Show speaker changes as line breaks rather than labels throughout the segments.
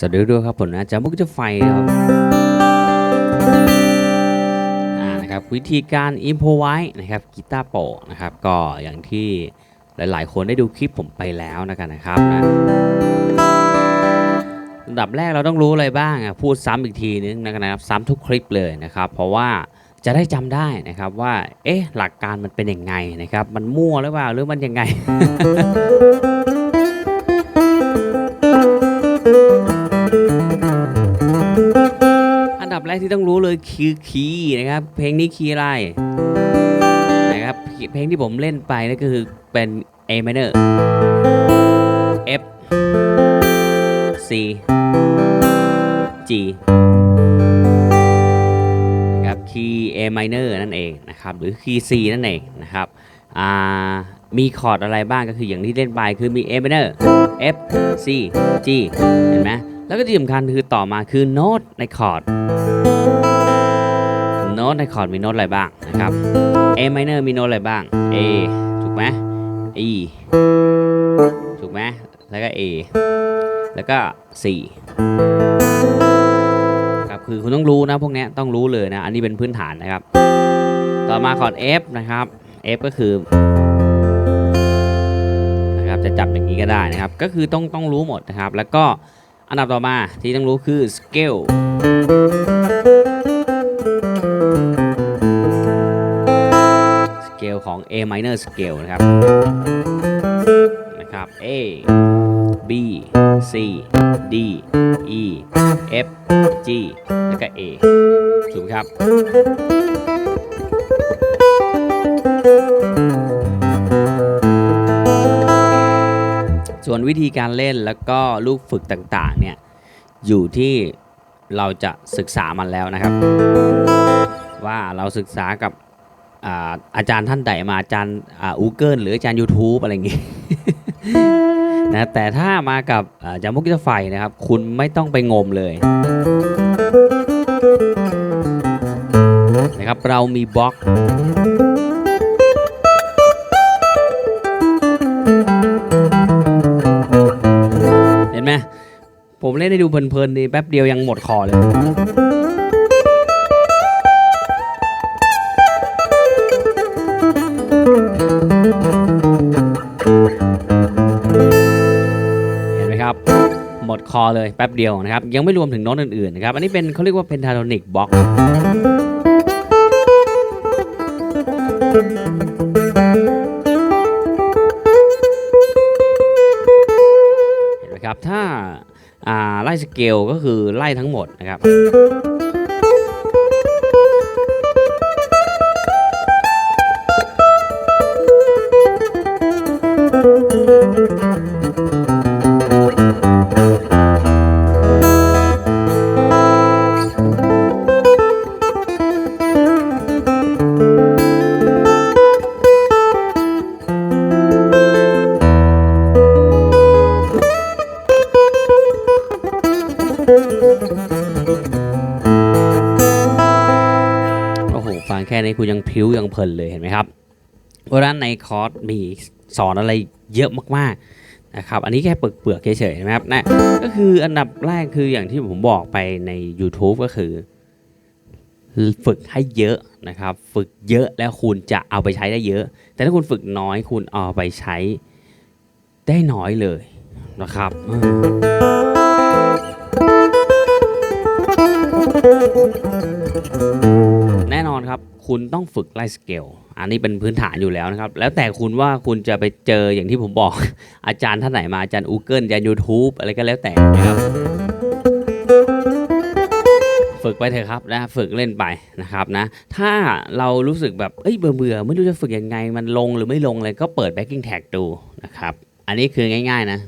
สวัสดีด้วยครับผมนะจากมุกจะไฟครับนะครับวิธีการอิมโพไว้นะครับกีตาร์โปะนะครับก็อย่างที่หลาย ๆ คนได้ดูคลิปผมไปแล้วนะกันนะครับนะอันดับแรกเราต้องรู้อะไรบ้างอะพูดซ้ำอีกทีนึงนะครับซ้ำทุกคลิปเลยนะครับ เพราะว่าจะได้จำได้นะครับว่า เอ๊ะ หลักการมันเป็นยังไงนะครับ มันมั่วหรือเปล่าหรือมันยังไง ดับแรกที่ต้องรู้เลยคือคีย์นะครับ เพลงนี้คีย์อะไรนะครับ เพลงที่ผมเล่นไปนั่นก็คือเป็น A minor F C G นะครับคีย์ A minor นั่นเองนะครับ หรือคีย์ C นั่นเองนะครับอ่ามีคอร์ดอะไรบ้างก็คืออย่างที่เล่นไปคือมี A minor F C G เห็นไหม แล้วก็ที่สำคัญคือต่อมาคือโน้ตในคอร์ด โน้ตในคอร์ดมีโน้ตอะไรบ้างนะครับ A minor มีโน้ตอะไรบ้าง A ถูกไหม E ถูกไหมแล้วก็ A แล้วก็ C ครับคือคุณต้องรู้นะพวกนี้ต้องรู้เลยนะ อันนี้เป็นพื้นฐานนะครับ ต่อมาคอร์ด F นะครับ F ก็คือนะครับจะจับอย่างนี้ก็ได้นะครับ ก็คือต้องต้องรู้หมดนะครับ แล้วก็ อันดับต่อมาที่ต้องรู้คือ scale สเกลของ A minor scale นะครับนะครับ A B C D E F G แล้วก็ A ถูกครับ ส่วนวิธีการเล่นแล้วก็ลูกฝึกต่างๆเนี่ยอยู่ที่เราจะศึกษามันแล้วนะครับ ว่าเราศึกษากับอาอาจารย์ท่านใดมาอาจารย์อูเกิลหรืออาจารย์ YouTube อะไรอย่างงี้ นะแต่ถ้ามากับอาจารย์มุกกิตไฟนะครับ คุณไม่ต้องไปงมเลยนะครับเรามีบล็อก ผมเล่นให้ดูเพลินๆนี่แป๊บเดียวยังหมดคอเลย เห็นไหมครับ หมดคอเลยแป๊บเดียวนะครับ ยังไม่รวมถึงโน้ตอื่นๆนะครับ อันนี้เป็นเขาเรียกว่าเพนทาโทนิกบล็อกเห็นไหมครับถ้า ไล่สเกลก็คือไล่ทั้งหมดนะครับ ลินเลยเห็นไหมครับเพราะฉะนั้นในคอร์สมีสอนอะไรเยอะมากๆนะครับอันนี้แค่เปลือกเปลือกเฉยๆนะครับนะก็คืออันดับแรกคืออย่างที่ผมบอกไปใน YouTube ก็คือ ฝึกให้เยอะนะครับ ฝึกเยอะแล้วคุณจะเอาไปใช้ได้เยอะ แต่ถ้าคุณฝึกน้อยคุณเอาไปใช้ได้น้อยเลยนะครับแน่นอนครับ คุณต้องฝึกไล่สเกล อันนี้เป็นพื้นฐานอยู่แล้วนะครับ แล้วแต่คุณว่าคุณจะไปเจออย่างที่ผมบอก อาจารย์ท่านไหนมาอาจารย์ Google อาจารย์ YouTube อะไรก็แล้วแต่นะครับ ฝึกไปเถอะครับนะฝึกเล่นไปนะครับนะ ถ้าเรารู้สึกแบบเอ้ยเบื่อเบื่อไม่รู้จะฝึกยังไงมันลงหรือไม่ลงเลยก็เปิด backing tag ดูนะครับ อันนี้คือง่าย ๆ นะ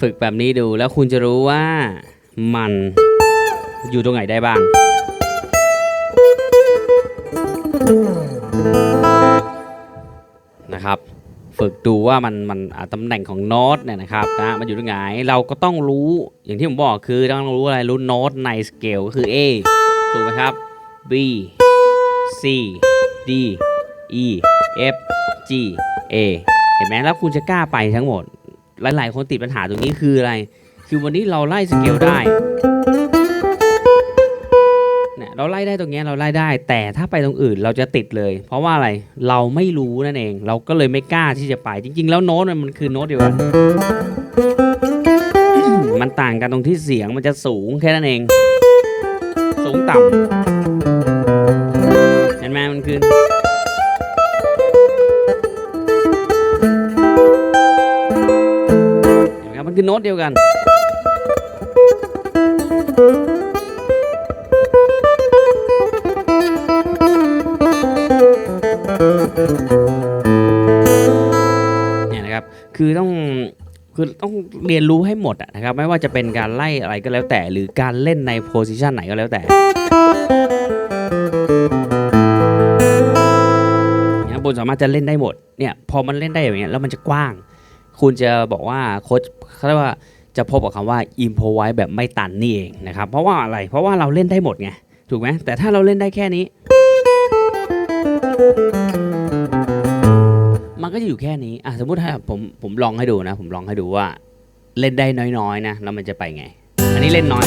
ฝึกแบบนี้ดูแล้วคุณจะรู้ว่ามันอยู่ตรงไหนได้บ้าง นะครับ ฝึกดูว่ามันมันตำแหน่งของโน้ตเนี่ยนะครับนะมันอยู่ตรงไหนเราก็ต้องรู้อย่างที่ผมบอกคือต้องรู้อะไรรู้โน้ตในสเกลก็คือ A ถูกไหมครับ B C D E F G A เห็นไหมแล้วคุณจะกล้าไปทั้งหมด หลาย ๆ คนติดปัญหาตรงนี้คืออะไร คือวันนี้เราไล่สเกลได้เนี่ยเราไล่ได้ตรงนี้เราไล่ได้ แต่ถ้าไปตรงอื่นเราจะติดเลย เพราะว่าอะไรเราไม่รู้นั่นเอง เราก็เลยไม่กล้าที่จะไป จริง ๆ แล้วโน้ตมันคือโน้ตเดียวกันมันต่างกันตรงที่เสียงมันจะสูงแค่นั้นเอง สูงต่ำเห็นไหมมันคือ คือโน้ตเดียวกัน เนี่ยนะครับ คือต้องคือต้องเรียนรู้ให้หมดอะนะครับ ไม่ว่าจะเป็นการไล่อะไรก็แล้วแต่ หรือการเล่นในโพสิชันไหนก็แล้วแต่เนี่ยบนสามารถจะเล่นได้หมด เนี่ย พอมันเล่นได้อย่างเงี้ย แล้วมันจะกว้าง คุณจะบอกว่าโค้ชเขาเรียกว่าจะพบกับคำว่า improvise แบบไม่ตันนี่เองนะครับ เพราะว่าอะไร เพราะว่าเราเล่นได้หมดไง ถูกไหม แต่ถ้าเราเล่นได้แค่นี้ มันก็จะอยู่แค่นี้อะสมมติถ้าผมผมลองให้ดูนะ ผมลองให้ดูว่า เล่นได้น้อยๆนะ แล้วมันจะไปไง อันนี้เล่นน้อย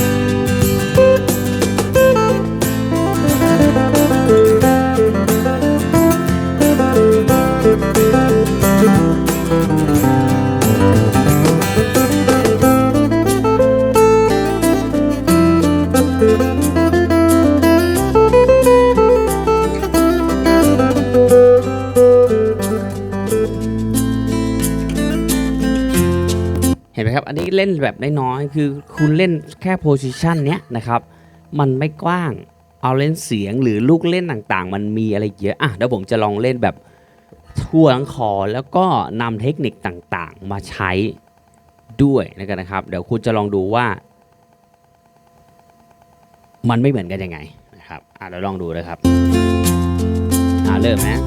เล่นแบบน้อยๆคือคุณเล่นแค่โพสิชันเนี้ยนะครับ มันไม่กว้างเอาเล่นเสียงหรือลูกเล่นต่างๆ มันมีอะไรเยอะอะเดี๋ยวผมจะลองเล่นแบบทั่วทั้งคอแล้วก็นำเทคนิคต่างๆ มาใช้ด้วยนะครับ เดี๋ยวคุณจะลองดูว่า มันไม่เหมือนกันยังไงนะครับอะเดี๋ยวลองดูนะครับอะเริ่มนะ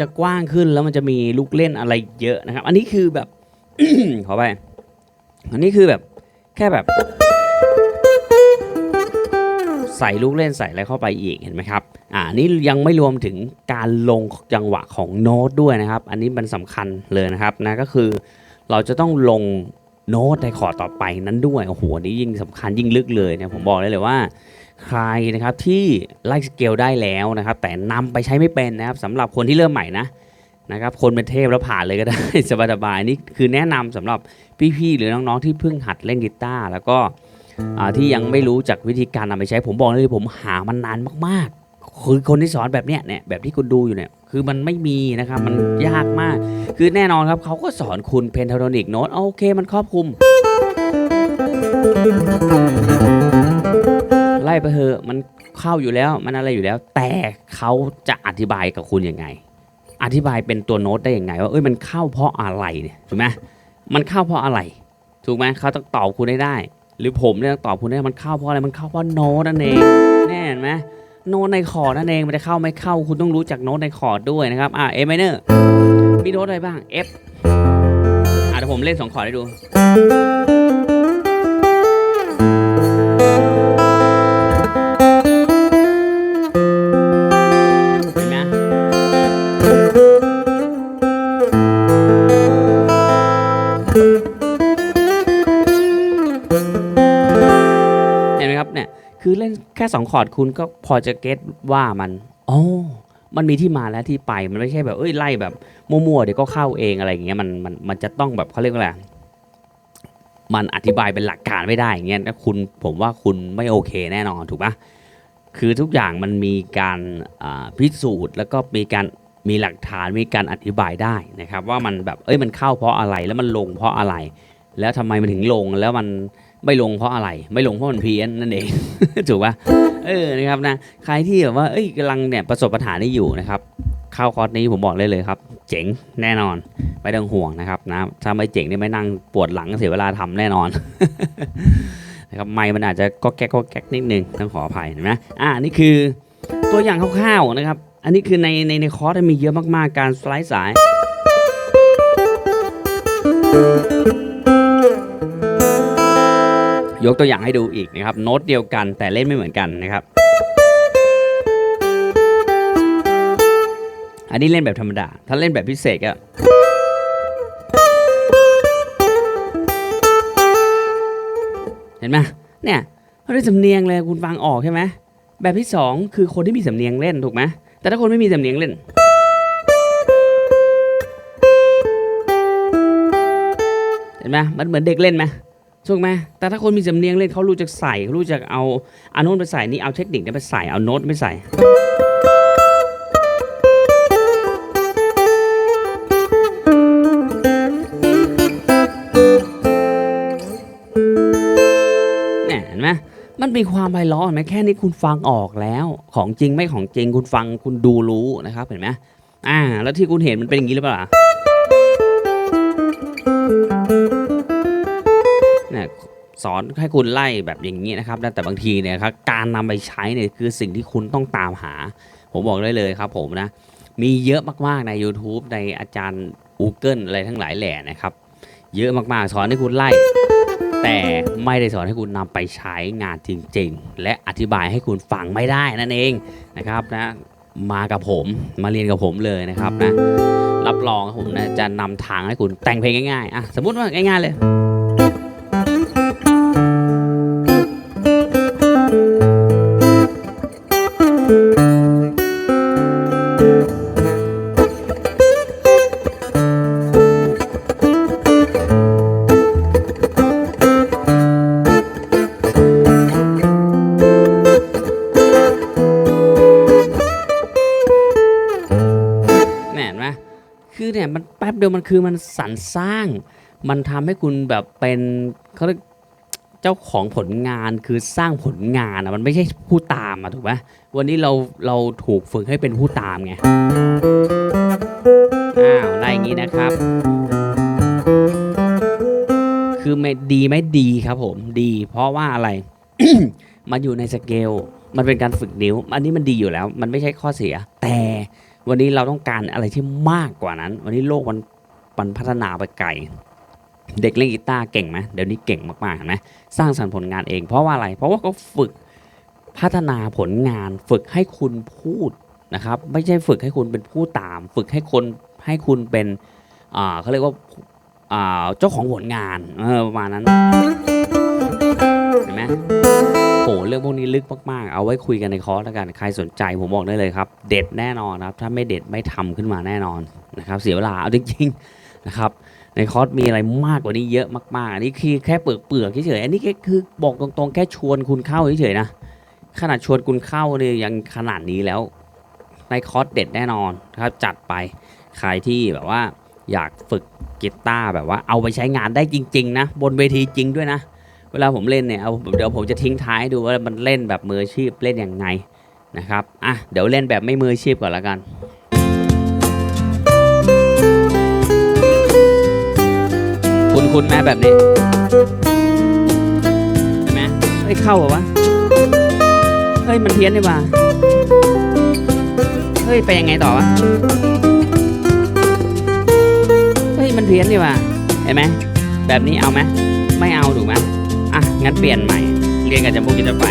จะกว้างขึ้นแล้วมันจะมีลูกเล่นอะไรเยอะนะครับ อันนี้คือแบบ ขอไป อันนี้คือแบบแค่แบบ ใส่ลูกเล่นใส่อะไรเข้าไปอีกเห็นไหมครับ อ่านนี้ยังไม่รวมถึงการลงจังหวะของโน้ตด้วยนะครับ อันนี้มันสำคัญเลยนะครับนะก็คือ เราจะต้องลงโน้ตในคอร์ดต่อไปนั้นด้วยโอ้โหอันนี้ยิ่งสำคัญยิ่งลึกเลยนะผมบอกได้เลยว่า ใครนะครับที่ไล่สเกลได้แล้วนะครับ แต่นำไปใช้ไม่เป็นนะครับสำหรับคนที่เริ่มใหม่นะนะครับคนเป็นเทพแล้วผ่านเลยก็ได้ สบายๆนี่คือแนะนำสำหรับพี่ๆหรือน้องๆที่เพิ่งหัดเล่นกีตาร์แล้วก็ที่ยังไม่รู้จักวิธีการนำไปใช้ผมบอกเลยผมหามันนานมากๆ คือคนที่สอนแบบเนี้ยเนี่ยแบบที่คุณดูอยู่เนี่ยคือมันไม่มีนะครับมันยากมาก คือแน่นอนครับเขาก็สอนคุณเพนทาโทนิกโน้ตโอเคมันครอบคลุม ไล่ไปเถอะมันเข้าอยู่แล้วมันอะไรอยู่แล้ว แต่เขาจะอธิบายกับคุณยังไง อธิบายเป็นตัวโน้ตได้ยังไง ว่าเอ้ยมันเข้าเพราะอะไรเนี่ยถูกไหมมันเข้าเพราะอะไร ถูกไหมเขาต้องตอบคุณได้ได้ หรือผมเนี่ยต้องตอบคุณได้มันเข้าเพราะอะไรมันเข้าเพราะโน้ตนั่นเองแน่เห็นไหมโน้ตในคอร์ดนั่นเองมันจะเข้าไม่เข้าคุณต้องรู้จักโน้ตในคอร์ดด้วยนะครับอ่าเอไมเนอร์มีโน้ตอะไรบ้าง F อ่าเดี๋ยวผมเล่นสองคอร์ดให้ดู คือเล่นแค่2คอร์ดคุณก็พอจะเก็ตว่ามันอ๋อมันมีที่มาและที่ไปมันไม่ใช่แบบเอ้ยไล่แบบมั่วๆเดี๋ยวก็เข้าเองอะไรอย่างเงี้ยมันมันมันจะต้องแบบเขาเรียกว่าอะไรมันอธิบายเป็นหลักการไม่ได้อย่างเงี้ยถ้าคุณผมว่าคุณไม่โอเคแน่นอนถูกปะคือทุกอย่างมันมีการพิสูจน์ แล้วก็มีการมีหลักฐานมีการอธิบายได้นะครับ ว่ามันแบบเอ้ยมันเข้าเพราะอะไรแล้วมันลงเพราะอะไร แล้วทำไมมันถึงลงแล้วมัน ไม่ลงเพราะอะไร ไม่ลงเพราะมันเพี้ยนนั่นเอง ถูกปะเออนะครับนะใครที่แบบว่าเอ้ยกำลังเนี่ยประสบปัญหานี้อยู่นะครับเข้าคอร์สนี้ผมบอกเลยเลยครับ เจ๋งแน่นอน ไม่ต้องห่วงนะครับนะถ้าไม่เจ๋งนี่ไม่นั่งปวดหลังเสียเวลาทำแน่นอนนะครับไม่มันอาจจะก็แก๊กก็แก๊กนิดนึงต้องขออภัยนไหมอ่านี่คือตัวอย่างคร่าวๆนะครับ อันนี้คือในในในคอร์สมีเยอะมากๆการสไลด์สาย ยกตัวอย่างให้ดูอีกนะครับโน้ตเดียวกันแต่เล่นไม่เหมือนกันนะครับ อันนี้เล่นแบบธรรมดา ถ้าเล่นแบบพิเศษก็เห็นไหมเนี่ยเขาได้สำเนียงเลยคุณฟังออกใช่ไหมแบบที่สองคือคนที่มีสำเนียงเล่นถูกไหมแต่ถ้าคนไม่มีสำเนียงเล่น เห็นไหมมันเหมือนเด็กเล่นไหม ถูกไหมแต่ถ้าคนมีสำเนียงเล่นเขารู้จักใส่เขารู้จักเอาเอาโน้ตไปใส่นี่เอาเทคนิคนี้ไปใส่เอาโน้ตไม่ใส่ เนี่ยเห็นไหมมันมีความไพเราะไหมแค่นี้คุณฟังออกแล้วของจริงไม่ของจริงคุณฟังคุณดูรู้นะครับเห็นไหมอ่า แล้วที่คุณเห็นมันเป็นอย่างนี้หรือเปล่า เนี่ยสอนให้คุณไล่แบบอย่างนี้นะครับ แต่บางทีเนี่ยครับการนำไปใช้เนี่ยคือสิ่งที่คุณต้องตามหา ผมบอกได้เลยครับผมนะ มีเยอะมากๆใน YouTube ในอาจารย์ Google อะไรทั้งหลายแหล่นะครับ เยอะมากๆ สอนให้คุณไล่ แต่ไม่ได้สอนให้คุณนำไปใช้งานจริง ๆ และอธิบายให้คุณฟังไม่ได้นั่นเองนะครับนะมากับผมมาเรียนกับผมเลยนะครับนะรับรองครับผมนะจะนำทางให้คุณแต่งเพลงง่ายๆอะสมมุติว่าง่ายๆเลย เนี่ยมันแป๊บเดียวมันคือมันสรรสร้าง มันทำให้คุณแบบเป็นเขาเรียกเจ้าของผลงานคือสร้างผลงานอะมันไม่ใช่ผู้ตามอะถูกไหมวันนี้เราเราถูกฝึกให้เป็นผู้ตามไงอ้าวได้อย่างนี้นะครับ คือไม่ดีไหม่ดีครับผมดีเพราะว่าอะไร มันอยู่ในสเกลมันเป็นการฝึกนิ้ว อันนี้มันดีอยู่แล้ว มันไม่ใช่ข้อเสีย แต่ วันนี้เราต้องการอะไรที่มากกว่านั้น วันนี้โลกมันมันพัฒนาไปไกล เด็กเล่นกีตาร์เก่งไหมเดี๋ยวนี้เก่งมากๆเห็นไหมสร้างสรรค์ผลงานเอง เพราะว่าอะไร เพราะว่าเขาฝึกพัฒนาผลงาน ฝึกให้คุณพูดนะครับ ไม่ใช่ฝึกให้คุณเป็นผู้ตาม ฝึกให้คนให้คุณเป็นเขาเรียกว่าเจ้าของผลงานประมาณนั้นเห็นไหม หเรื่องพวกนี้ลึกมากๆ เอาไว้คุยกันในคอร์สแล้วกันใครสนใจผมบอกได้เลยครับ เด็ดแน่นอนครับ ถ้าไม่เด็ดไม่ทำขึ้นมาแน่นอนนะครับ เสียเวลาเอาจริงๆนะครับ ในคอร์สมีอะไรมากกว่านี้เยอะมากๆอันนี้คือแค่เปลือกเปลือกเฉยๆอันนี้แค่คือบอกตรงๆ แค่ชวนคุณเข้าเฉยๆนะขนาดชวนคุณเข้าเนี่ยยังขนาดนี้แล้ว ในคอร์สเด็ดแน่นอนครับ จัดไปใครที่แบบว่าอยากฝึกกีตาร์แบบว่าเอาไปใช้งานได้จริง ๆ นะ บนเวทีจริงด้วยนะ วลาผมเล่นเนี่ยเอาเดี๋ยวผมจะทิ้งท้ายดูว่ามันเล่นแบบมืออาชีพเล่นยังไงนะครับอะเดี๋ยวเล่นแบบไม่มืออาชีพก่อนละกันคุณคุณแม่แบบนี้เห็นไหมเฮ้ยเข้าเหรอวะเฮ้ยมันเพี้ยนดีว่าเฮ้ยไปยังไงต่อวะเฮ้ยมันเพี้ยนดีว่าเห็นไหมแบบนี้เอาไหมไม่เอาถูกไหมอะ งั้นเปลี่ยนใหม่ เรียนกับจมูกกินจะไป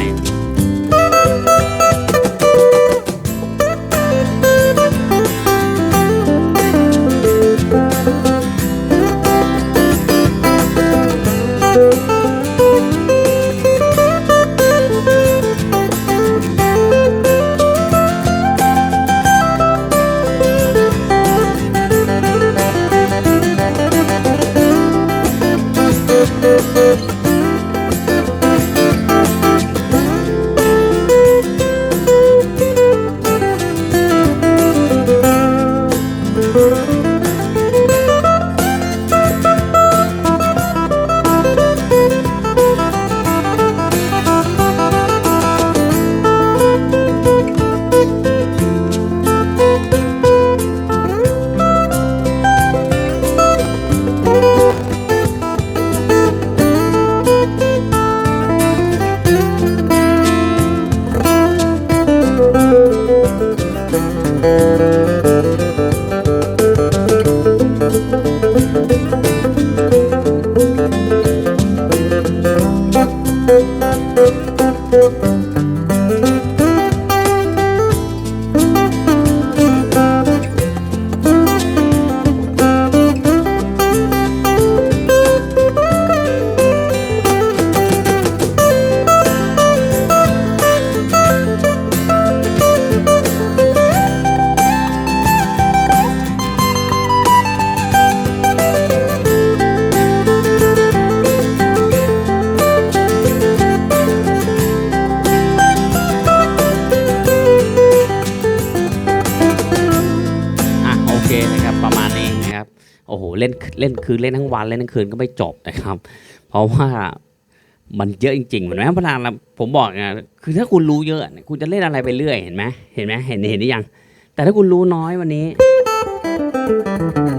เล่นคือเล่นทั้งวันเล่นทั้งคืนก็ไม่จบนะครับ เพราะว่ามันเยอะจริงๆเหมือนไหมพนันผมบอกไงคือถ้าคุณรู้เยอะ คุณจะเล่นอะไรไปเรื่อยเห็นไหมเห็นไหมเห็นเห็นหรือยัง แต่ถ้าคุณรู้น้อยวันนี้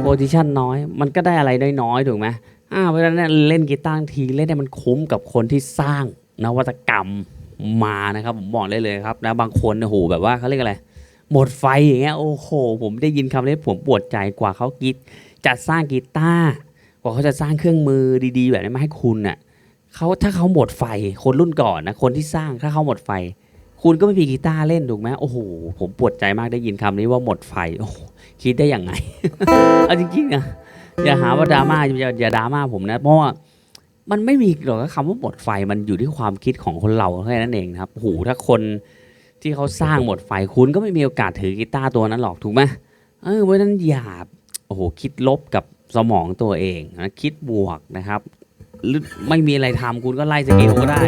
โพซิชันน้อย มันก็ได้อะไรน้อยๆถูกไหมอ่าเพราะฉะนั้นเนี่ยเล่นกีตาร์ทีเล่นให้มันคุ้มกับคนที่สร้างนวัตกรรมมานะครับ ผมบอกได้เลยครับนะบางคนเนี่ยโหแบบว่าเขาเรียกอะไรหมดไฟอย่างเงี้ยโอ้โห ผมได้ยินคำนี้ผมปวดใจกว่าเขาคิด จัดสร้างกีตาร์กว่าเขาจะสร้างเครื่องมือดีๆ แบบนี้มาให้คุณน่ะเขาถ้าเขาหมดไฟคนรุ่นก่อนนะคนที่สร้างถ้าเขาหมดไฟ คุณก็ไม่มีกีตาร์เล่นถูกไหมโอ้โหผมปวดใจมากได้ยินคำนี้ว่าหมดไฟโอ้คิดได้ยังไงเอาจริงๆนะอย่าหาว่าดราม่าอย่าอย่าดราม่าผมนะเพราะว่ามันไม่มีหรอกคำว่าหมดไฟมันอยู่ที่ความคิดของคนเราแค่นั้นเองครับโอ้โหถ้าคนที่เขาสร้างหมดไฟคุณก็ไม่มีโอกาสถือกีตาร์ตัวนั้นหรอกถูกไหมเออเพราะนั้นอย่า โอ้โหคิดลบกับสมองตัวเองนะคิดบวกนะครับหรือไม่มีอะไรทำคุณก็ไล่สเกลก็ได้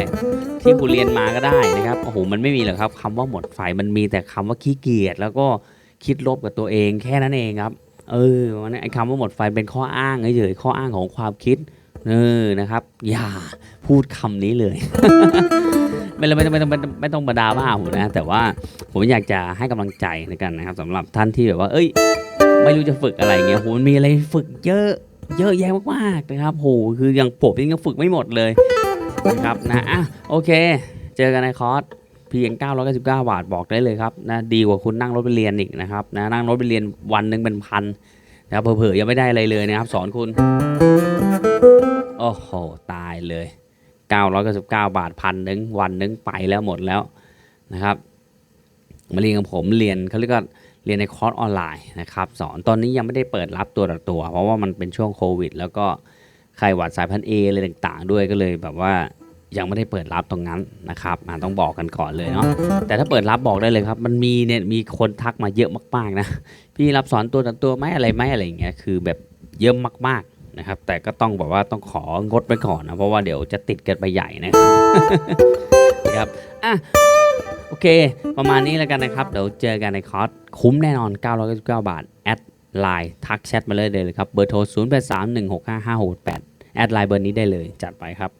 ที่คุณเรียนมาก็ได้นะครับโอ้โหมันไม่มีหรอกครับคำว่าหมดไฟมันมีแต่คำว่าขี้เกียจแล้วก็คิดลบกับตัวเองแค่นั้นเองครับ เออวันนี้ไอ้คำว่าหมดไฟเป็นข้ออ้างเฉยๆข้ออ้างของความคิดเออนะครับ อย่าพูดคำนี้เลยไม่ไม่ต้องไม่ต้องไม่ต้องไม่ต้องมาดาม่าผมนะ แต่ว่าผมอยากจะให้กำลังใจในกันนะครับสำหรับท่านที่แบบว่า เอ้ย ไม่รู้จะฝึกอะไรเงี้ยโหมันมีอะไรฝึกเยอะเยอะแยะมากๆนะครับโหคือยังผมยังฝึกไม่หมดเลยนะครับนะอะโอเค เจอกันในคอร์สเพียง 999 บาทบอกได้เลยครับนะดีกว่าคุณนั่งรถไปเรียนอีกนะครับนะนั่งรถไปเรียนวันหนึ่งเป็นพันนะเผลอๆยังไม่ได้อะไรเลยนะครับ สอนคุณ โอ้โห ตายเลย 999 บาทพันหนึ่งวันหนึ่งไปแล้วหมดแล้วนะครับ มาเรียนกับผมเรียนเขาเรียกว่า เรียนในคอร์สออนไลน์นะครับสอนตอนนี้ยังไม่ได้เปิดรับตัวต่อตัว เพราะว่ามันเป็นช่วงโควิด แล้วก็ไข้หวัดสายพันธุ์เออะไรต่างๆ ด้วยก็เลยแบบว่ายังไม่ได้เปิดรับตรงนั้นนะครับอ่าต้องบอกกันก่อนเลยเนาะแต่ถ้าเปิดรับบอกได้เลยครับ มันมีเนี่ยมีคนทักมาเยอะมากๆนะพี่รับสอนตัวต่อตัวไหมอะไรไหมอะไรอย่างเงี้ยคือแบบเยอะมากๆนะครับ แต่ก็ต้องบอกว่าต้องของดไปก่อนนะเพราะว่าเดี๋ยวจะติดกันไปใหญ่นะครับครับอะ โอเค ประมาณนี้แล้วกันนะครับ เดี๋ยวเจอกันในคอร์สคุ้มแน่นอน 999 บาท แอดไลน์ทักแชทมาเลยเลยครับ เบอร์โทร 0831655568 แอดไลน์เบอร์นี้ได้เลยจัดไปครับ